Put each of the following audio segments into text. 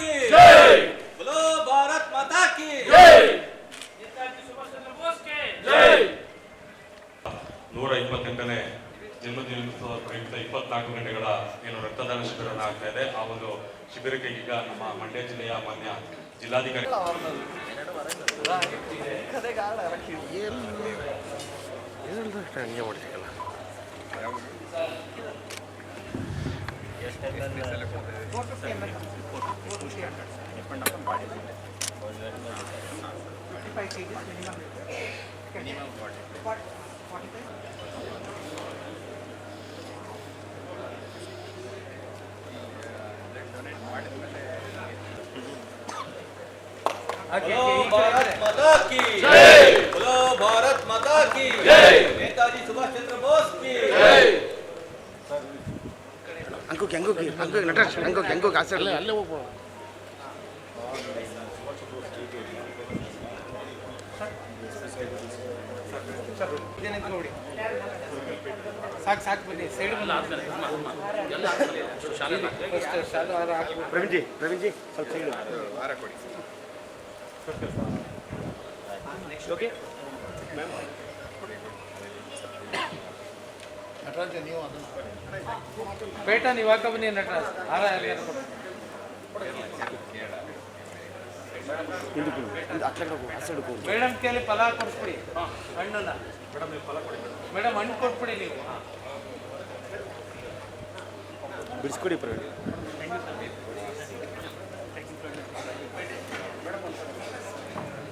की बोलो भारत माता की नेताजी सुभाष चंद्र बोस के ನೂರ ಇಪ್ಪತ್ತೆಂಟನೇ ಜನ್ಮದಿನೋತ್ಸವ ಪ್ರಯುಕ್ತ ಇಪ್ಪತ್ನಾಲ್ಕು ಗಂಟೆಗಳ ಏನು ರಕ್ತದಾನ ಶಿಬಿರವನ್ನು ಆಗ್ತಾ ಇದೆ ಆ ಒಂದು ಶಿಬಿರಕ್ಕೆ ಈಗ ನಮ್ಮ ಮಂಡ್ಯ ಜಿಲ್ಲೆಯ ಮಾನ್ಯ ಜಿಲ್ಲಾಧಿಕಾರಿ ಹಂಗೆ ಮಾಡ್ತೀವಲ್ಲ बोलो भारत माता की बोलो भारत माता की नेताजी सुभाष चंद्र बोस की ಅಂಕೋಗಿ ಅಂಕೋಗಿ ಅಂಕೋಗಿ ನಟರಾಜ್ ಅಂಕೋಗಿ ಅಂಕೋಗಿ ಆ ಸೈಡ್ ಅಲ್ಲೇ ಹೋಗ್ಬೋದು ಸಾಕು ಸಾಕು ಬನ್ನಿ ಸೈಡ್ ಪ್ರವೀಣ್ ಜಿ ಪ್ರವೀಣ್ ಜಿ ಸ್ವಲ್ಪ ಸೈಡ್ ಓಕೆ ಬೇಟ ನೀವು ಹಾಕ ಬನ್ನಿ, ನಟರಾಜ್ ಹಾರ ಯಾರಿಗಾರು ಕೊಡು. ಹಿಂದಕ್ಕೆ ಹಿಂದೆ ಆ ಕಡೆ ಹೋಗು ಆ ಸೈಡ್ ಹೋಗು ಮೇಡಮ್ ಕೈಯಲ್ಲಿ ಫಲ ಕೊಡಿಸ್ಬಿಡಿ ಹಣ್ಣನ್ನ ಮೇಡಮ್ ಹಣ್ಣು ಕೊಟ್ಬಿಡಿ ನೀವು ಬಿಡಿಸ್ಕೊಡಿ ಪ್ರವೀಣ್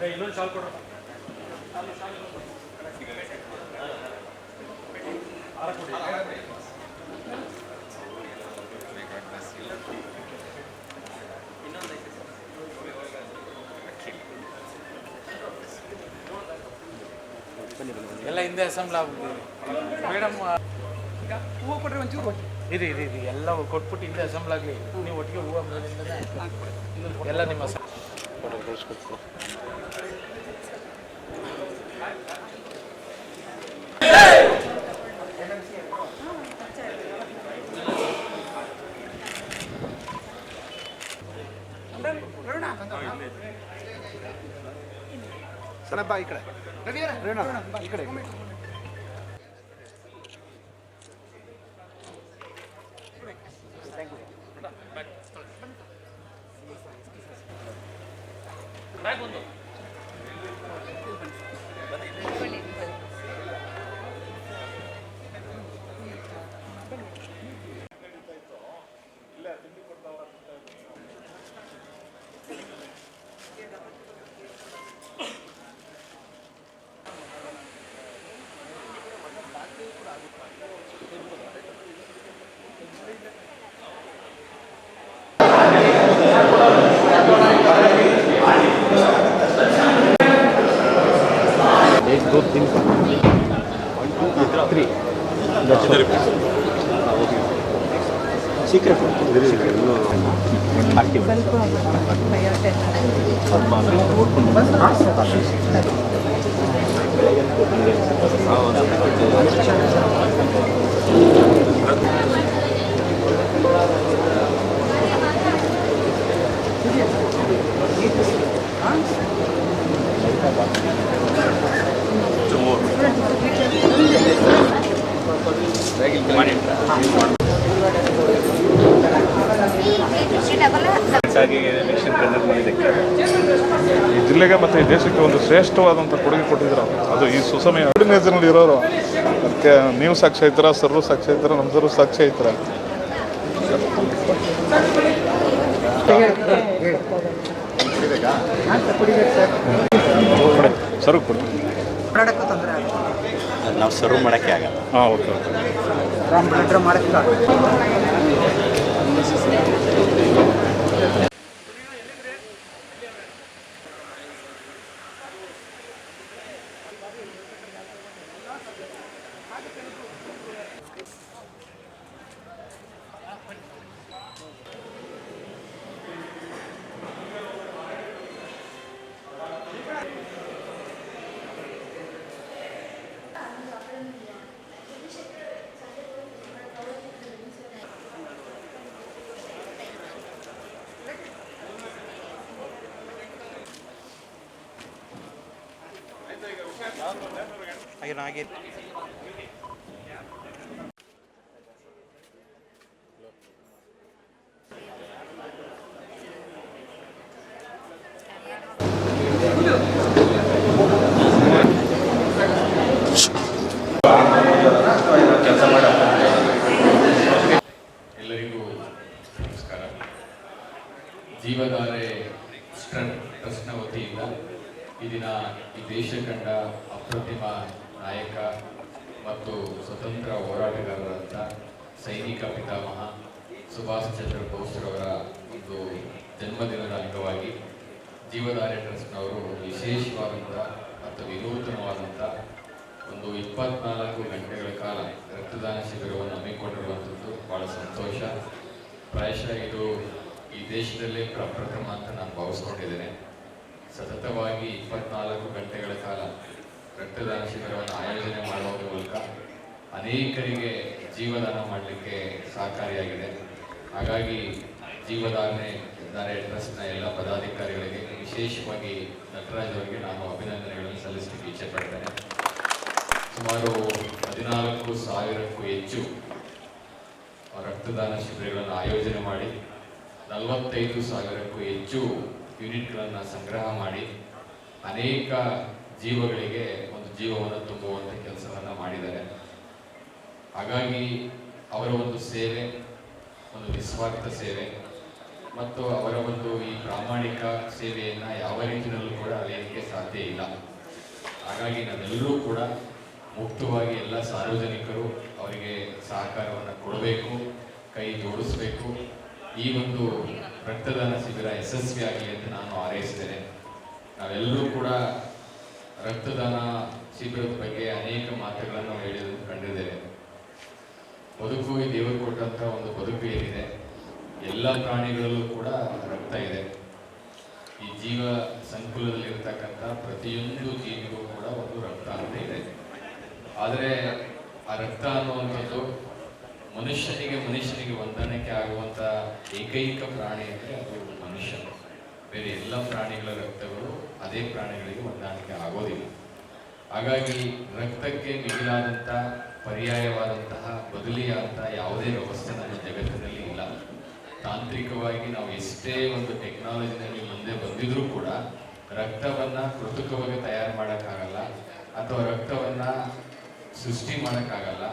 ಇನ್ನೊಂದು ಶಾಲ್ ಕೊಡ್ರಿ ಎಲ್ಲ ಹಿಂದೆ ಅಸೆಂಬ್ಲ್ ಆಗ್ಬಿಟ್ಟಿದೆ. ಮೇಡಮ್ ಹೂವು ಕೊಟ್ಟರೆ ಒಂಚೂರು ಇದು ಇದು ಇದು. ಎಲ್ಲ ಕೊಟ್ಬಿಟ್ಟು ಹಿಂದೆ ಅಸೆಂಬ್ಲ್ ಆಗಲಿ. ನೀವು ಒಟ್ಟಿಗೆ ಹೂವು ಮೇಲಿಂದನೇ ಎಲ್ಲ ನಿಮ್ಮ ಅಸ- ಸಣ್ಣ ಬಾ ಈ ಕಡೆ. ರೇಣ ಈ ಕಡೆ ಈ ಜಿಲ್ಲೆಗೆ ಮತ್ತು ಈ ದೇಶಕ್ಕೆ ಒಂದು ಶ್ರೇಷ್ಠವಾದಂಥ ಕೊಡುಗೆ ಕೊಟ್ಟಿದ್ರು ಅದು ಈ ಸುಸಮಯ ಆರ್ಗನೈಸರ್ನಲ್ಲಿ ಇರೋರು. ಅದಕ್ಕೆ ನೀವು ಸಾಕ್ಷಿ ಐತರ ಸರ್ರು ಸಾಕ್ಷಿ ಐತರ ನಮ್ಮ ಸರ್ರು ಸಾಕ್ಷಿ ಐತರ ಸರ್ ಕೊಡಿ ನಾವು ಸರ್ವ್ ಮಾಡೋಕ್ಕೆ ಆಗಲ್ಲ. ಹಾಂ ಓಕೆ ಓಕೆ. ರಾಮ್ ಬ್ಲಡ್ ಮಾಡಕ್ಕೆ ಏನು ಆಗಿ ಎಲ್ಲರಿಗೂ ನಮಸ್ಕಾರ. ಜೀವಧಾರೆ ಟ್ರಸ್ಟ್ ಟ್ರಸ್ಟ್ನ ವತಿಯಿಂದ ಈ ದಿನ ಈ ದೇಶ ಕಂಡ ಅಪ್ರತಿಮ ನಾಯಕ ಮತ್ತು ಸ್ವತಂತ್ರ ಹೋರಾಟಗಾರರಂಥ ಸೈನಿಕ ಪಿತಾಮಹ ಸುಭಾಷ್ ಚಂದ್ರ ಬೋಸ್ರವರ ಒಂದು ಜನ್ಮದಿನದ ಅಂಗವಾಗಿ ಜೀವಧಾರೆ ಟ್ರಸ್ಟ್ನವರು ವಿಶೇಷವಾದಂಥ ಮತ್ತು ವಿನೂತನವಾದಂಥ ಒಂದು ಇಪ್ಪತ್ನಾಲ್ಕು ಗಂಟೆಗಳ ಕಾಲ ರಕ್ತದಾನ ಶಿಬಿರವನ್ನು ಹಮ್ಮಿಕೊಂಡಿರುವಂಥದ್ದು ಭಾಳ ಸಂತೋಷ. ಪ್ರಾಯಶಃ ಇದು ಈ ದೇಶದಲ್ಲೇ ಪ್ರಪ್ರಥಮ ಅಂತ ನಾನು ಭಾವಿಸ್ಕೊಂಡಿದ್ದೇನೆ. ಸತತವಾಗಿ ಇಪ್ಪತ್ನಾಲ್ಕು ಗಂಟೆಗಳ ಕಾಲ ರಕ್ತದಾನ ಶಿಬಿರವನ್ನು ಆಯೋಜನೆ ಮಾಡುವ ಮೂಲಕ ಅನೇಕರಿಗೆ ಜೀವದಾನ ಮಾಡಲಿಕ್ಕೆ ಸಹಕಾರಿಯಾಗಿದೆ. ಹಾಗಾಗಿ ಜೀವದಾನೆ ದಾರೆ ಟ್ರಸ್ಟ್ನ ಎಲ್ಲ ಪದಾಧಿಕಾರಿಗಳಿಗೆ, ವಿಶೇಷವಾಗಿ ನಟರಾಜ್ ಅವರಿಗೆ ನಾನು ಅಭಿನಂದನೆಗಳನ್ನು ಸಲ್ಲಿಸಲಿಕ್ಕೆ ಇಚ್ಛೆಪಡ್ತೇನೆ. ಸುಮಾರು ಹದಿನಾಲ್ಕು ಸಾವಿರಕ್ಕೂ ಹೆಚ್ಚು ರಕ್ತದಾನ ಶಿಬಿರಗಳನ್ನು ಆಯೋಜನೆ ಮಾಡಿ, ನಲವತ್ತೈದು ಸಾವಿರಕ್ಕೂ ಹೆಚ್ಚು ಯೂನಿಟ್ಗಳನ್ನು ಸಂಗ್ರಹ ಮಾಡಿ, ಅನೇಕ ಜೀವಗಳಿಗೆ ಒಂದು ಜೀವವನ್ನು ತುಂಬುವಂಥ ಕೆಲಸವನ್ನು ಮಾಡಿದ್ದಾರೆ. ಹಾಗಾಗಿ ಅವರ ಒಂದು ಸೇವೆ, ಒಂದು ನಿಸ್ವಾರ್ಥ ಸೇವೆ ಮತ್ತು ಅವರ ಒಂದು ಈ ಪ್ರಾಮಾಣಿಕ ಸೇವೆಯನ್ನು ಯಾವ ರೀತಿಯಲ್ಲೂ ಕೂಡ ಅಳೆಯಲಿಕ್ಕೆ ಸಾಧ್ಯ ಇಲ್ಲ. ಹಾಗಾಗಿ ನಾವೆಲ್ಲರೂ ಕೂಡ ಮುಕ್ತವಾಗಿ ಎಲ್ಲ ಸಾರ್ವಜನಿಕರು ಅವರಿಗೆ ಸಹಕಾರವನ್ನು ಕೊಡಬೇಕು, ಕೈ ಜೋಡಿಸಬೇಕು. ಈ ಒಂದು ರಕ್ತದಾನ ಶಿಬಿರ ಯಶಸ್ವಿಯಾಗಲಿ ಅಂತ ನಾನು ಹಾರೈಸ್ತೇನೆ. ನಾವೆಲ್ಲರೂ ಕೂಡ ರಕ್ತದಾನ ಶಿಬಿರದ ಬಗ್ಗೆ ಅನೇಕ ಮಾತುಗಳನ್ನು ಹೇಳಿದ ಕಂಡಿದ್ದೇವೆ ಬದುಕು ದೇವರು ಕೊಟ್ಟಂತ ಒಂದು ಬದುಕು ಏನಿದೆ, ಎಲ್ಲ ಪ್ರಾಣಿಗಳಲ್ಲೂ ಕೂಡ ರಕ್ತ ಇದೆ. ಈ ಜೀವ ಸಂಕುಲದಲ್ಲಿರ್ತಕ್ಕಂಥ ಪ್ರತಿಯೊಂದು ಜೀವಿಗೂ ಕೂಡ ಒಂದು ರಕ್ತ ಅಂತ ಇದೆ. ಆದರೆ ಆ ರಕ್ತ ಅನ್ನುವಂಥದ್ದು ಮನುಷ್ಯನಿಗೆ ಮನುಷ್ಯನಿಗೆ ಹೊಂದಾಣಿಕೆ ಆಗುವಂಥ ಏಕೈಕ ಪ್ರಾಣಿ ಅಂದರೆ ಅದು ಮನುಷ್ಯ. ಬೇರೆ ಎಲ್ಲ ಪ್ರಾಣಿಗಳ ರಕ್ತಗಳು ಅದೇ ಪ್ರಾಣಿಗಳಿಗೆ ಹೊಂದಾಣಿಕೆ ಆಗೋದಿಲ್ಲ. ಹಾಗಾಗಿ ರಕ್ತಕ್ಕೆ ಮಿಗಿಲಾದಂಥ, ಪರ್ಯಾಯವಾದಂತಹ ಬದಲಿಯಾದಂತಹ ಯಾವುದೇ ವ್ಯವಸ್ಥೆ ನಮ್ಮ ಜಗತ್ತಿನಲ್ಲಿ ಇಲ್ಲ. ತಾಂತ್ರಿಕವಾಗಿ ನಾವು ಎಷ್ಟೇ ಒಂದು ಟೆಕ್ನಾಲಜಿನಲ್ಲಿ ಮುಂದೆ ಬಂದಿದ್ರೂ ಕೂಡ ರಕ್ತವನ್ನ ಕೃತಕವಾಗಿ ತಯಾರು ಮಾಡೋಕ್ಕಾಗಲ್ಲ ಅಥವಾ ರಕ್ತವನ್ನ ಸೃಷ್ಟಿ ಮಾಡೋಕ್ಕಾಗಲ್ಲ,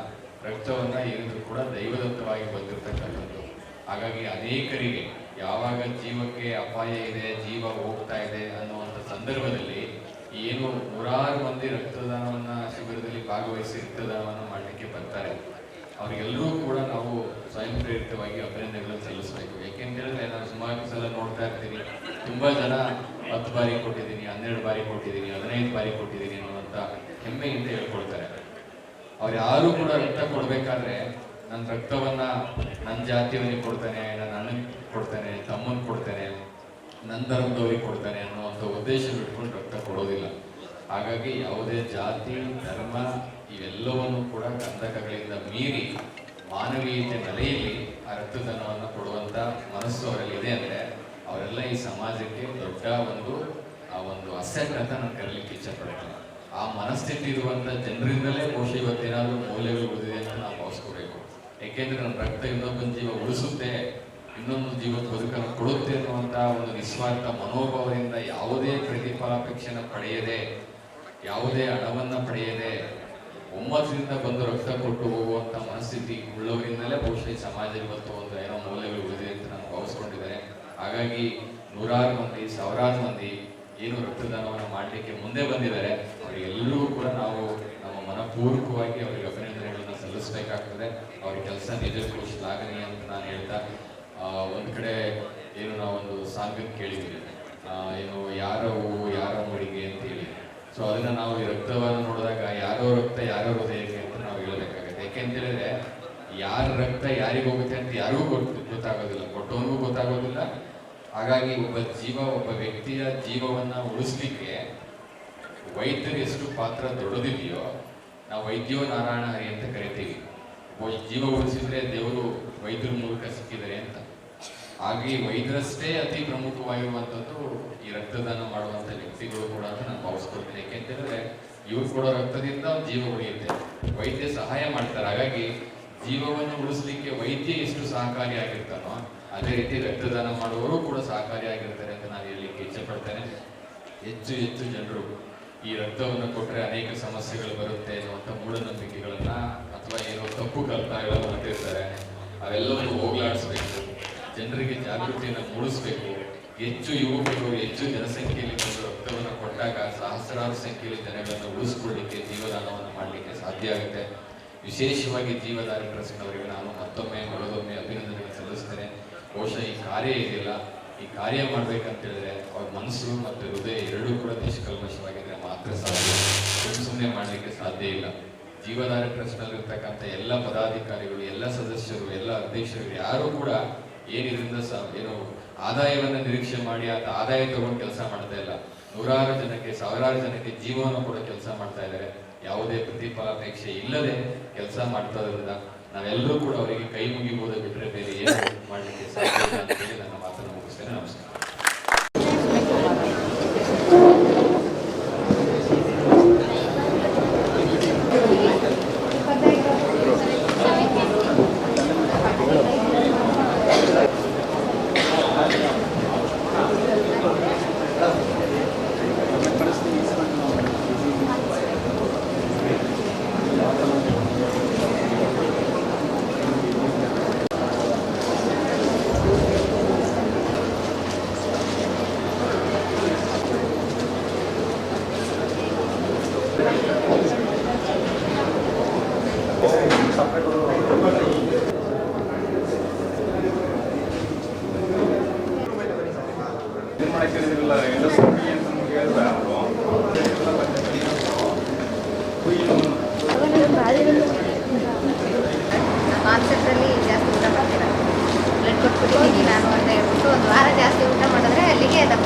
ರಕ್ತವನ್ನ ಏನಿದ್ರು ಕೂಡ ದೈವದತ್ತವಾಗಿ ಬಂದಿರತಕ್ಕಂಥದ್ದು. ಹಾಗಾಗಿ ಅನೇಕರಿಗೆ ಯಾವಾಗ ಜೀವಕ್ಕೆ ಅಪಾಯ ಇದೆ, ಜೀವ ಹೋಗ್ತಾ ಇದೆ ಅನ್ನುವಂಥ ಸಂದರ್ಭದಲ್ಲಿ ಏನು ನೂರಾರು ಮಂದಿ ರಕ್ತದಾನವನ್ನ ಶಿಬಿರದಲ್ಲಿ ಭಾಗವಹಿಸಿ ರಕ್ತದಾನವನ್ನು ಮಾಡಲಿಕ್ಕೆ ಬರ್ತಾರೆ. ಅವರಿಗೆಲ್ಲರೂ ಕೂಡ ನಾವು ಸ್ವಯಂ ಪ್ರೇರಿತವಾಗಿ ಅಭಿನಂದನೆಗಳನ್ನು ಸಲ್ಲಿಸಬೇಕು. ಯಾಕೆಂತೇಳಿದ್ರೆ ನಾನು ಸುಮಾರು ಸಲ ನೋಡ್ತಾ ಇರ್ತೀನಿ. ತುಂಬಾ ಜನ ಹತ್ತು ಬಾರಿ ಕೊಟ್ಟಿದ್ದೀನಿ, ಹನ್ನೆರಡು ಬಾರಿ ಕೊಟ್ಟಿದ್ದೀನಿ, ಹದಿನೈದು ಬಾರಿ ಕೊಟ್ಟಿದ್ದೀನಿ ಅನ್ನುವಂಥ ಹೆಮ್ಮೆಯಿಂದ ಹೇಳ್ಕೊಳ್ತಾರೆ. ಅವ್ರು ಯಾರು ಕೂಡ ರಕ್ತ ಕೊಡ್ಬೇಕಾದ್ರೆ ನನ್ನ ರಕ್ತವನ್ನ ನನ್ನ ಜಾತಿಯವನಿಗೆ ಕೊಡ್ತಾನೆ ನನ್ನ ಅಣ್ಣನಿಗೆ ಕೊಡ್ತೇನೆ, ತಮ್ಮನ್ ಕೊಡ್ತೇನೆ ನನ್ನ ಧರ್ಮದವ್ರಿಗೆ ಕೊಡ್ತಾನೆ ಅನ್ನುವಂಥ ಉದ್ದೇಶ ಇಟ್ಕೊಂಡು ರಕ್ತ ಕೊಡೋದಿಲ್ಲ. ಹಾಗಾಗಿ ಯಾವುದೇ ಜಾತಿ, ಧರ್ಮ ಇವೆಲ್ಲವನ್ನು ಕೂಡ ಕಂದಕಗಳಿಂದ ಮೀರಿ ಮಾನವೀಯತೆ ನೆಲೆಯಲ್ಲಿ ಆ ರಕ್ತದಾನವನ್ನು ಕೊಡುವಂಥ ಮನಸ್ಸು ಅವರಲ್ಲಿ ಇದೆ ಅಂದರೆ ಅವರೆಲ್ಲ ಈ ಸಮಾಜಕ್ಕೆ ದೊಡ್ಡ ಒಂದು, ಆ ಒಂದು ಅಸೆಟ್ ಅಂತ ನಾನು ಕರೀಲಿಕ್ಕೆ ಇಚ್ಛಪಡ್ತೇನೆ ಆ ಮನಸ್ಥಿತಿ ಇರುವಂಥ ಜನರಿಂದಲೇ ಬಹುಶಃ ಇವತ್ತೇನಾದರೂ ಮೌಲ್ಯಗಳು ಉಳಿದಿದೆ ಅಂತ ನಾವು ಭಾವಿಸ್ಕೋಬೇಕು. ಯಾಕೆಂದ್ರೆ ನನ್ನ ರಕ್ತ ಇನ್ನೊಬ್ಬನ ಜೀವ ಉಳಿಸುತ್ತೆ, ಇನ್ನೊಂದು ಜೀವದ ಬದುಕನ್ನು ಕೊಡುತ್ತೆ ಅನ್ನುವಂತ ಒಂದು ನಿಸ್ವಾರ್ಥ ಮನೋಭಾವದಿಂದ ಯಾವುದೇ ಪ್ರತಿಫಲಾಪೇಕ್ಷೆನ ಪಡೆಯದೆ, ಯಾವುದೇ ಹಣವನ್ನ ಪಡೆಯದೆ ಒಮ್ಮತದಿಂದ ಬಂದು ರಕ್ತ ಕೊಟ್ಟು ಹೋಗುವಂತ ಮನಸ್ಥಿತಿ ಉಳ್ಳವರಿಂದಲೇ ಬಹುಶಃ ಈ ಸಮಾಜ ಇವತ್ತು ಒಂದು ಏನೋ ಮೌಲ್ಯಗಳು ಉಳಿದಿದೆ ಅಂತ ನಾನು ಭಾವಿಸ್ಕೊಂಡಿದ್ದೇನೆ. ಹಾಗಾಗಿ ನೂರಾರು ಮಂದಿ, ಸಾವಿರಾರು ಮಂದಿ ಏನು ರಕ್ತದಾನವನ್ನು ಮಾಡಲಿಕ್ಕೆ ಮುಂದೆ ಬಂದಿದ್ದಾರೆ. ಅವರಿಗೆಲ್ಲರಿಗೂ ಕೂಡ ನಾವು ನಮ್ಮ ಮನಪೂರ್ವಕವಾಗಿ ಅವರಿಗೆ ಸಲ್ಲಿಸಬೇಕಾಗ್ತದೆ ಅವ್ರ ಕೆಲಸ ನಿಜಕ್ಕೂ ಶ್ಲಾಘನೀಯ ಅಂತ ನಾನು ಹೇಳ್ತಾ ಒಂದು ಕಡೆ ಏನು ನಾವೊಂದು ಸಾಂಗ್ ಕೇಳಿದ್ದೀವಿ. ಏನು ಯಾರ ಹೂವು, ಯಾರ ಮುಡಿಗೆ ಅಂತ ಹೇಳಿ. ಸೊ ಅದನ್ನು ನಾವು ಈ ರಕ್ತವನ್ನು ನೋಡಿದಾಗ ಯಾರೋ ರಕ್ತ, ಯಾರೋ ಹೃದಯಕ್ಕೆ ಅಂತ ನಾವು ಹೇಳಬೇಕಾಗುತ್ತೆ. ಯಾಕೆಂತ ಹೇಳಿದ್ರೆ ಯಾರ ರಕ್ತ ಯಾರಿಗೆ ಹೋಗುತ್ತೆ ಅಂತ ಯಾರಿಗೂ ಗೊತ್ತು, ಗೊತ್ತಾಗೋದಿಲ್ಲ. ಕೊಟ್ಟವನಿಗೂ ಗೊತ್ತಾಗೋದಿಲ್ಲ. ಹಾಗಾಗಿ ಒಬ್ಬ ಜೀವ, ಒಬ್ಬ ವ್ಯಕ್ತಿಯ ಜೀವವನ್ನು ಉಳಿಸ್ಲಿಕ್ಕೆ ವೈದ್ಯರು ಎಷ್ಟು ಪಾತ್ರ ದೊಡ್ಡದಿದೆಯೋ ನಾವು ವೈದ್ಯೋ ನಾರಾಯಣ ಹರಿ ಅಂತ ಕರಿತೀವಿ. ಜೀವ ಉಳಿಸಿದ್ರೆ ದೇವರು ವೈದ್ಯರ ಮೂಲಕ ಸಿಕ್ಕಿದ್ದಾರೆ ಅಂತ. ಹಾಗೆ ವೈದ್ಯರಷ್ಟೇ ಅತಿ ಪ್ರಮುಖವಾಗಿರುವಂಥದ್ದು ಈ ರಕ್ತದಾನ ಮಾಡುವಂಥ ವ್ಯಕ್ತಿಗಳು ಕೂಡ ಅಂತ ನಾನು ಭಾವಿಸ್ಕೊಳ್ತೀನಿ. ಯಾಕೆಂತಂದ್ರೆ ಇವ್ರು ಕೊಡೋ ರಕ್ತದಿಂದ ಜೀವ ಉಳಿಯುತ್ತೆ. ವೈದ್ಯ ಸಹಾಯ ಮಾಡ್ತಾರೆ. ಹಾಗಾಗಿ ಜೀವವನ್ನು ಉಳಿಸ್ಲಿಕ್ಕೆ ವೈದ್ಯ ಎಷ್ಟು ಸಹಕಾರಿಯಾಗಿರ್ತಾನೋ ಅದೇ ರೀತಿ ರಕ್ತದಾನ ಮಾಡುವವರು ಕೂಡ ಸಹಕಾರಿಯಾಗಿರ್ತಾರೆ ಅಂತ ನಾನು ಹೇಳಲಿಕ್ಕೆ ಇಚ್ಛೆ ಪಡ್ತೇನೆ. ಹೆಚ್ಚು ಹೆಚ್ಚು ಜನರು ಈ ರಕ್ತವನ್ನು ಕೊಟ್ಟರೆ ಅನೇಕ ಸಮಸ್ಯೆಗಳು ಬರುತ್ತೆ ಅನ್ನುವಂಥ ಮೂಢನಂಬಿಕೆಗಳನ್ನ ಅಥವಾ ಏನೋ ತಪ್ಪು ಕಲ್ಪನೆಗಳನ್ನು ಹೊಟ್ಟಿರ್ತಾರೆ ಅವೆಲ್ಲವನ್ನು ಹೋಗ್ಲಾಡಿಸ್ಬೇಕು, ಜನರಿಗೆ ಜಾಗೃತಿಯನ್ನು ಮೂಡಿಸ್ಬೇಕು. ಹೆಚ್ಚು ಯುವಕರು, ಹೆಚ್ಚು ಜನಸಂಖ್ಯೆಯಲ್ಲಿ ಬಂದು ರಕ್ತವನ್ನು ಕೊಟ್ಟಾಗ ಸಹಸ್ರಾರು ಸಂಖ್ಯೆಯಲ್ಲಿ ಜನಗಳನ್ನು ಉಳಿಸ್ಕೊಳ್ಳಿಕ್ಕೆ ಜೀವದಾನವನ್ನು ಮಾಡಲಿಕ್ಕೆ ಸಾಧ್ಯ ಆಗುತ್ತೆ. ವಿಶೇಷವಾಗಿ ಜೀವದಾನ ಟ್ರಸ್ಟ್ನವರಿಗೆ ನಾನು ಮತ್ತೊಮ್ಮೆ ಮರದೊಮ್ಮೆ ಅಭಿನಂದನೆ ಸಲ್ಲಿಸ್ತೇನೆ. ಬಹುಶಃ ಈ ಕಾರ್ಯ ಇದೆಯಲ್ಲ? ಈ ಕಾರ್ಯ ಮಾಡ್ಬೇಕಂತ ಹೇಳಿದ್ರೆ ಅವ್ರ ಮನಸ್ಸು ಮತ್ತು ಹೃದಯ ಎರಡೂ ಕೂಡ ನಿಷ್ಕಲ್ಮಶವಾಗಿದ್ರೆ ಮಾತ್ರ ಸಾಧ್ಯ. ಸುಮ್ಮನೆ ಮಾಡಲಿಕ್ಕೆ ಸಾಧ್ಯ ಇಲ್ಲ. ಜೀವಧಾರ ಟ್ರಸ್ಟ್ನಲ್ಲಿರ್ತಕ್ಕಂಥ ಎಲ್ಲ ಪದಾಧಿಕಾರಿಗಳು, ಎಲ್ಲ ಸದಸ್ಯರು, ಎಲ್ಲ ಅಧ್ಯಕ್ಷರು, ಯಾರು ಕೂಡ ಏನಿದ್ರಿಂದ ಸ, ಏನು ಆದಾಯವನ್ನು ನಿರೀಕ್ಷೆ ಮಾಡಿ ಆತ ಆದಾಯ ತಗೊಂಡು ಕೆಲಸ ಮಾಡ್ತಾ ಇಲ್ಲ. ನೂರಾರು ಜನಕ್ಕೆ, ಸಾವಿರಾರು ಜನಕ್ಕೆ ಜೀವನ ಕೂಡ ಕೆಲಸ ಮಾಡ್ತಾ ಇದ್ದಾರೆ. ಯಾವುದೇ ಪ್ರತಿಫಲಾಪೇಕ್ಷೆ ಇಲ್ಲದೆ ಕೆಲಸ ಮಾಡ್ತಾ ಇರೋದ್ರಿಂದ ನಾವೆಲ್ಲರೂ ಕೂಡ ಅವರಿಗೆ ಕೈ ಮುಗಿಬೋದು ಬಿಟ್ಟರೆ ಬೇರೆ ಏನು ಮಾಡಲಿಕ್ಕೆ ಸಾಧ್ಯ ಅಂತ ಹೇಳಿ ನನ್ನ ಮಾತನ್ನು ಮುಗಿಸ್ತೇನೆ. ನಮಸ್ಕಾರ. ಅಲ್ಲಿಗೆ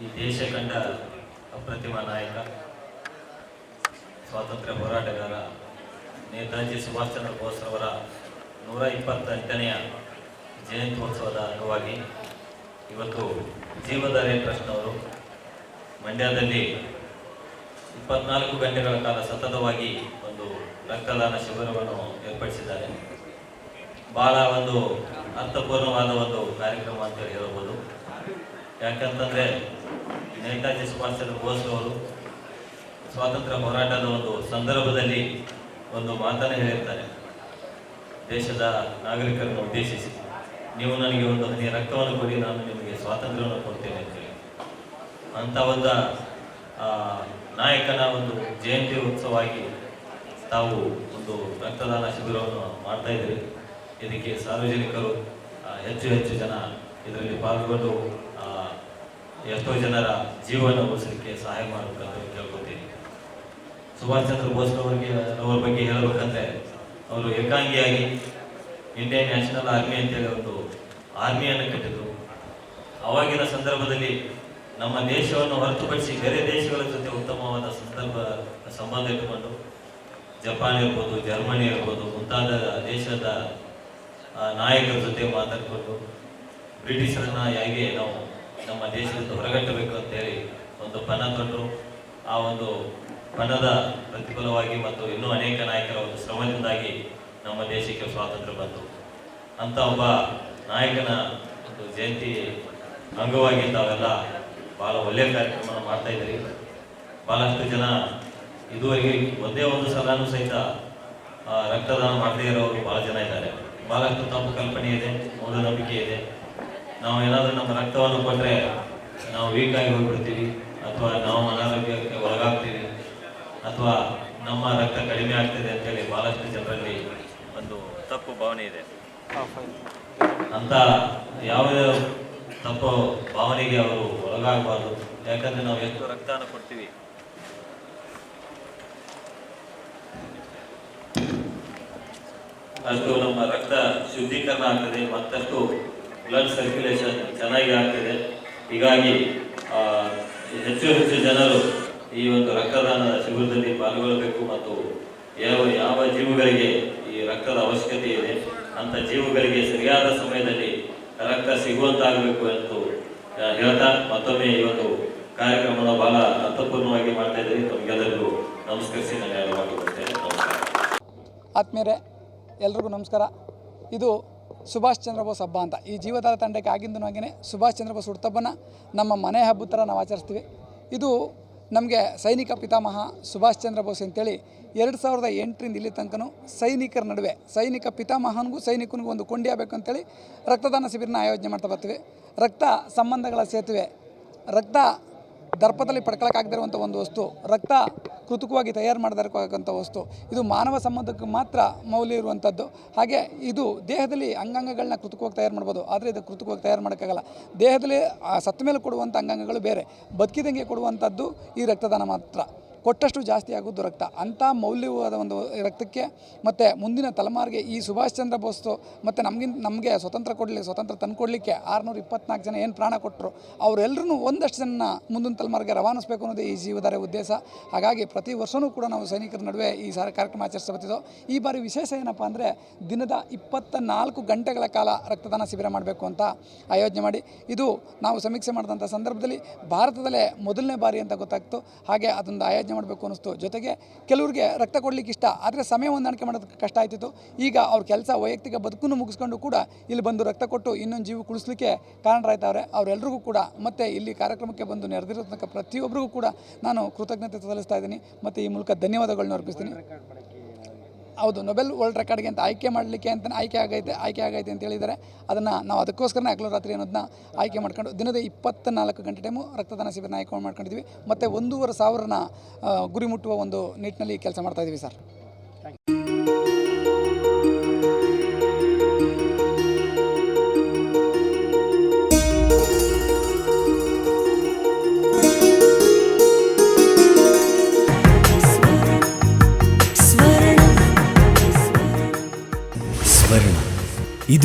ಈ ದೇಶ ಕಂಡ ಅಪ್ರತಿಮ ನಾಯಕ, ಸ್ವಾತಂತ್ರ್ಯ ಹೋರಾಟಗಾರ ನೇತಾಜಿ ಸುಭಾಷ್ ಚಂದ್ರ ಬೋಸ್ ಅವರ ನೂರ ಇಪ್ಪತ್ತೆಂಟನೆಯ ಜಯಂತ್ಯೋತ್ಸವದ ಅಂಗವಾಗಿ ಇವತ್ತು ಜೀವಧಾರೆ ಟ್ರಸ್ಟ್ನವರು ಮಂಡ್ಯದಲ್ಲಿ ಇಪ್ಪತ್ನಾಲ್ಕು ಗಂಟೆಗಳ ಕಾಲ ಸತತವಾಗಿ ಒಂದು ರಕ್ತದಾನ ಶಿಬಿರವನ್ನು ಏರ್ಪಡಿಸಿದ್ದಾರೆ. ಬಹಳ ಒಂದು ಅರ್ಥಪೂರ್ಣವಾದ ಒಂದು ಕಾರ್ಯಕ್ರಮ ಅಂತ ಹೇಳ್ಬೋದು. ಯಾಕಂತಂದ್ರೆ ನೇತಾಜಿ ಸುಭಾಷ್ ಚಂದ್ರ ಬೋಸ್ ಅವರು ಸ್ವಾತಂತ್ರ್ಯ ಹೋರಾಟದ ಒಂದು ಸಂದರ್ಭದಲ್ಲಿ ಒಂದು ಮಾತನ್ನು ಹೇಳಿರ್ತಾರೆ. ದೇಶದ ನಾಗರಿಕರನ್ನು ಉದ್ದೇಶಿಸಿ. ನೀವು ನನಗೆ ಒಂದು ಹನಿ ರಕ್ತವನ್ನು ಕೊಡಿ, ನಾನು ನಿಮಗೆ ಸ್ವಾತಂತ್ರ್ಯವನ್ನು ಕೊಡ್ತೇನೆ ಅಂತೇಳಿ. ಅಂತ ಒಂದು ನಾಯಕನ ಒಂದು ಜಯಂತಿ ಉತ್ಸವವಾಗಿ ತಾವು ಒಂದು ರಕ್ತದಾನ ಶಿಬಿರವನ್ನು ಮಾಡ್ತಾ ಇದ್ದೀರಿ. ಇದಕ್ಕೆ ಸಾರ್ವಜನಿಕರು ಹೆಚ್ಚು ಹೆಚ್ಚು ಜನ ಇದರಲ್ಲಿ ಪಾಲ್ಗೊಂಡು ಎಷ್ಟೋ ಜನರ ಜೀವನ ಉಳಿಸಲಿಕ್ಕೆ ಸಹಾಯ ಮಾಡಬೇಕಂತ ಕೇಳ್ಕೊತೀನಿ. ಸುಭಾಷ್ ಚಂದ್ರ ಬೋಸ್ ಅವರಿಗೆ ಅವರ ಬಗ್ಗೆ ಹೇಳಬೇಕಂದ್ರೆ, ಅವರು ಏಕಾಂಗಿಯಾಗಿ ಇಂಡಿಯನ್ ನ್ಯಾಷನಲ್ ಆರ್ಮಿ ಅಂತೇಳಿ ಒಂದು ಆರ್ಮಿಯನ್ನು ಕಟ್ಟಿದ್ರು. ಅವಾಗಿನ ಸಂದರ್ಭದಲ್ಲಿ ನಮ್ಮ ದೇಶವನ್ನು ಹೊರತುಪಡಿಸಿ ಬೇರೆ ದೇಶಗಳ ಜೊತೆ ಉತ್ತಮವಾದ ಸಂದರ್ಭ, ಸಂಬಂಧ ಇಟ್ಟುಕೊಂಡು ಜಪಾನ್ ಇರ್ಬೋದು, ಜರ್ಮನಿ ಇರ್ಬೋದು, ಮುಂತಾದ ದೇಶದ ನಾಯಕರ ಜೊತೆ ಮಾತಾಡಿಕೊಂಡು ಬ್ರಿಟಿಷರನ್ನ ಹೇಗೆ ನಾವು ನಮ್ಮ ದೇಶದಿಂದ ಹೊರಗಟ್ಟಬೇಕು ಅಂತೇಳಿ ಒಂದು ಪಣ ತೊಟ್ಟರು ಆ ಒಂದು ಪಣದ ಪ್ರತಿಫಲವಾಗಿ ಮತ್ತು ಇನ್ನೂ ಅನೇಕ ನಾಯಕರ ಒಂದು ಶ್ರಮದಿಂದಾಗಿ ನಮ್ಮ ದೇಶಕ್ಕೆ ಸ್ವಾತಂತ್ರ್ಯ ಬಂತು. ಅಂತ ಒಬ್ಬ ನಾಯಕನ ಒಂದು ಜಯಂತಿ ಅಂಗವಾಗಿ ತಾವೆಲ್ಲ ಬಹಳ ಒಳ್ಳೆಯ ಕಾರ್ಯಕ್ರಮ ಮಾಡ್ತಾ ಬಹಳಷ್ಟು ಜನ ಇದುವರೆಗೆ ಒಂದೇ ಒಂದು ಸಲನೂ ಸಹಿತ ರಕ್ತದಾನ ಮಾಡದೇ ಇರೋರು ಬಹಳ ಜನ ಇದ್ದಾರೆ. ಬಹಳಷ್ಟು ತಪ್ಪು ಕಲ್ಪನೆ ಇದೆ, ಮೂಢನಂಬಿಕೆ ಇದೆ. ನಾವು ಏನಾದರೂ ನಮ್ಮ ರಕ್ತವನ್ನು ಕೊಟ್ಟರೆ ನಾವು ವೀಕ್ ಆಗಿ ಹೋಗ್ಬಿಡ್ತೀವಿ, ಅಥವಾ ನಾವು ಅನಾರೋಗ್ಯಕ್ಕೆ ಒಳಗಾಗ್ತೀವಿ, ಅಥವಾ ನಮ್ಮ ರಕ್ತ ಕಡಿಮೆ ಆಗ್ತಿದೆ ಅಂತೇಳಿ ಭಾಳಷ್ಟು ಜನರಲ್ಲಿ ಒಂದು ತಪ್ಪು ಭಾವನೆ ಇದೆ. ಅಂತ ಯಾವುದೇ ತಪ್ಪು ಭಾವನೆಗೆ ಅವರು ಒಳಗಾಗಬಾರ್ದು. ಯಾಕಂದರೆ ನಾವು ಎಷ್ಟು ರಕ್ತಾನ ಕೊಡ್ತೀವಿ. ಅಷ್ಟು ನಮ್ಮ ರಕ್ತ ಶುದ್ಧೀಕರಣ ಆಗ್ತದೆ, ಮತ್ತಷ್ಟು ಬ್ಲಡ್ ಸರ್ಕ್ಯುಲೇಷನ್ ಚೆನ್ನಾಗಿ ಆಗ್ತಿದೆ. ಹೀಗಾಗಿ ಹೆಚ್ಚು ಹೆಚ್ಚು ಜನರು ಈ ಒಂದು ರಕ್ತದಾನ ಶಿಬಿರದಲ್ಲಿ ಪಾಲ್ಗೊಳ್ಳಬೇಕು ಮತ್ತು ಯಾವ ಯಾವ ಜೀವಗಳಿಗೆ ಈ ರಕ್ತದ ಅವಶ್ಯಕತೆ ಇದೆ ಅಂತ ಜೀವಗಳಿಗೆ ಸರಿಯಾದ ಸಮಯದಲ್ಲಿ ರಕ್ತ ಸಿಗುವಂತಾಗಬೇಕು ಎಂದು ಹೇಳ್ತಾ ಮತ್ತೊಮ್ಮೆ ಈ ಒಂದು ಕಾರ್ಯಕ್ರಮದ ಬಹಳ ಅರ್ಥಪೂರ್ಣವಾಗಿ ಮಾಡ್ತಾ ಇದ್ದೀನಿ ತಮಗೆಲ್ಲರಿಗೂ ನಮಸ್ಕರಿಸಿ ನಾನು ಎರಡು ಮಾತು ಕೊಡ್ತೇನೆ ನಮಸ್ಕಾರ ಆತ್ಮೀಯರೇ, ಎಲ್ರಿಗೂ ನಮಸ್ಕಾರ. ಇದು ಸುಭಾಷ್ ಚಂದ್ರ ಬೋಸ್ ಹಬ್ಬ ಅಂತ. ಈ ಜೀವದಾರ ತಂಡಕ್ಕೆ ಆಗಿಂದನಾಗಿಯೇ ಸುಭಾಷ್ ಚಂದ್ರ ಬೋಸ್ ಹುಡ್ತಬ್ಬನ ನಮ್ಮ ಮನೆ ಹಬ್ಬದ ಥರ ನಾವು ಆಚರಿಸ್ತೀವಿ. ಇದು ನಮಗೆ ಸೈನಿಕ ಪಿತಾಮಹ ಸುಭಾಷ್ ಚಂದ್ರ ಬೋಸ್ ಅಂತೇಳಿ ಎರಡು ಸಾವಿರದ ಎಂಟರಿಂದ ಇಲ್ಲಿ ತನಕನೂ ಸೈನಿಕರ ನಡುವೆ, ಸೈನಿಕ ಪಿತಾಮಹನಿಗೂ ಸೈನಿಕನಿಗೂ ಒಂದು ಕೊಂಡಿ ಆಗಬೇಕು ಅಂತೇಳಿ ರಕ್ತದಾನ ಶಿಬಿರನ ಆಯೋಜನೆ ಮಾಡ್ತಾ ಬರ್ತೀವಿ. ರಕ್ತ ಸಂಬಂಧಗಳ ಸೇತುವೆ, ರಕ್ತ ದರ್ಪದಲ್ಲಿ ಪಡ್ಕೊಳಕ್ಕಾಗದಿರುವಂಥ ಒಂದು ವಸ್ತು, ರಕ್ತ ಕೃತಕವಾಗಿ ತಯಾರು ಮಾಡದಕ್ಕಾಗಂಥ ವಸ್ತು, ಇದು ಮಾನವ ಸಂಬಂಧಕ್ಕೆ ಮಾತ್ರ ಮೌಲ್ಯ ಇರುವಂಥದ್ದು. ಹಾಗೆ ಇದು ದೇಹದಲ್ಲಿ ಅಂಗಾಂಗಗಳನ್ನ ಕೃತಕವಾಗಿ ತಯಾರು ಮಾಡ್ಬೋದು, ಆದರೆ ಇದು ಕೃತಕವಾಗಿ ತಯಾರು ಮಾಡೋಕ್ಕಾಗಲ್ಲ. ದೇಹದಲ್ಲಿ ಸತ್ತ ಮೇಲೆ ಕೊಡುವಂಥ ಅಂಗಾಂಗಗಳು ಬೇರೆ, ಬದುಕಿದಂಗೆ ಕೊಡುವಂಥದ್ದು ಈ ರಕ್ತದಾನ ಮಾತ್ರ. ಕೊಟ್ಟಷ್ಟು ಜಾಸ್ತಿ ಆಗೋದು ರಕ್ತ. ಅಂಥ ಮೌಲ್ಯವಾದ ಒಂದು ರಕ್ತಕ್ಕೆ ಮತ್ತು ಮುಂದಿನ ತಲೆಮಾರಿಗೆ ಈ ಸುಭಾಷ್ ಚಂದ್ರ ಬೋಸ್ ಮತ್ತು ನಮಗಿಂತ ನಮಗೆ ಸ್ವತಂತ್ರ ಕೊಡಲಿ, ಸ್ವತಂತ್ರ ತಂದುಕೊಡ್ಲಿಕ್ಕೆ ಆರುನೂರ ಇಪ್ಪತ್ನಾಲ್ಕು ಜನ ಏನು ಪ್ರಾಣ ಕೊಟ್ಟರು ಅವರೆಲ್ಲರೂ ಒಂದಷ್ಟು ಜನ ಮುಂದಿನ ತಲೆಮಾರಿಗೆ ರವಾನಿಸಬೇಕು ಅನ್ನೋದೇ ಈ ಜೀವಧಾರೆ ಉದ್ದೇಶ. ಹಾಗಾಗಿ ಪ್ರತಿ ವರ್ಷವೂ ಕೂಡ ನಾವು ಸೈನಿಕರ ನಡುವೆ ಈ ಸಾರ ಕಾರ್ಯಕ್ರಮ ಆಚರಿಸ್ತಾ ಬರ್ತಿದ್ದೋ ಈ ಬಾರಿ ವಿಶೇಷ ಏನಪ್ಪ ಅಂದರೆ ದಿನದ ಇಪ್ಪತ್ತ ನಾಲ್ಕು ಗಂಟೆಗಳ ಕಾಲ ರಕ್ತದಾನ ಶಿಬಿರ ಮಾಡಬೇಕು ಅಂತ ಆಯೋಜನೆ ಮಾಡಿ. ಇದು ನಾವು ಸಮೀಕ್ಷೆ ಮಾಡಿದಂಥ ಸಂದರ್ಭದಲ್ಲಿ ಭಾರತದಲ್ಲೇ ಮೊದಲನೇ ಬಾರಿ ಅಂತ ಗೊತ್ತಾಗ್ತು. ಹಾಗೆ ಅದೊಂದು ಆಯೋಜನೆ ಮಾಡಬೇಕು ಅನ್ನಿಸ್ತು. ಜೊತೆಗೆ ಕೆಲವ್ರಿಗೆ ರಕ್ತ ಕೊಡಲಿಕ್ಕೆ ಇಷ್ಟ, ಆದರೆ ಸಮಯ ಹೊಂದಾಣಿಕೆ ಮಾಡೋದಕ್ಕೆ ಕಷ್ಟ ಆಯ್ತಿತ್ತು. ಈಗ ಅವ್ರ ಕೆಲಸ ವೈಯಕ್ತಿಕ ಬದುಕನ್ನು ಮುಗಿಸ್ಕೊಂಡು ಕೂಡ ಇಲ್ಲಿ ಬಂದು ರಕ್ತ ಕೊಟ್ಟು ಇನ್ನೊಂದು ಜೀವ ಕುಳಿಸ್ಲಿಕ್ಕೆ ಕಾರಣರಾಯ್ತವ್ರೆ. ಅವರೆಲ್ಲರಿಗೂ ಕೂಡ, ಮತ್ತು ಇಲ್ಲಿ ಕಾರ್ಯಕ್ರಮಕ್ಕೆ ಬಂದು ನೆರೆದಿರತಕ್ಕ ಪ್ರತಿಯೊಬ್ಬರಿಗೂ ಕೂಡ ನಾನು ಕೃತಜ್ಞತೆ ಸಲ್ಲಿಸ್ತಾ ಇದ್ದೀನಿ. ಮತ್ತು ಈ ಮೂಲಕ ಧನ್ಯವಾದಗಳನ್ನ ಅರ್ಪಿಸ್ತೀನಿ. ಹೌದು ನೊಬೆಲ್ ವರ್ಲ್ಡ್ ರೆಕಾರ್ಡ್ಗೆ ಅಂತ ಆಯ್ಕೆ ಮಾಡಲಿಕ್ಕೆ ಅಂತ ಆಯ್ಕೆ ಆಗೈತೆ ಆಯ್ಕೆ ಆಗೈತೆ ಅಂತ ಹೇಳಿದ್ದಾರೆ. ಅದನ್ನು ನಾವು ಅದಕ್ಕೋಸ್ಕರನೇ ಹಗಲು ರಾತ್ರಿ ಅನ್ನೋದನ್ನ ಆಯ್ಕೆ ಮಾಡ್ಕೊಂಡು, ದಿನದ ಇಪ್ಪತ್ತ ನಾಲ್ಕು ಗಂಟೆ ಟೈಮು ರಕ್ತದಾನ ಶಿಬಿರನ ಆಯ್ಕೆ ಮಾಡ್ಕೊಂಡಿದ್ವಿ ಮತ್ತು ಒಂದೂವರೆ ಸಾವಿರನ ಗುರಿ ಮುಟ್ಟುವ ಒಂದು ನಿಟ್ಟಿನಲ್ಲಿ ಕೆಲಸ ಮಾಡ್ತಾಯಿದ್ದೀವಿ ಸರ್.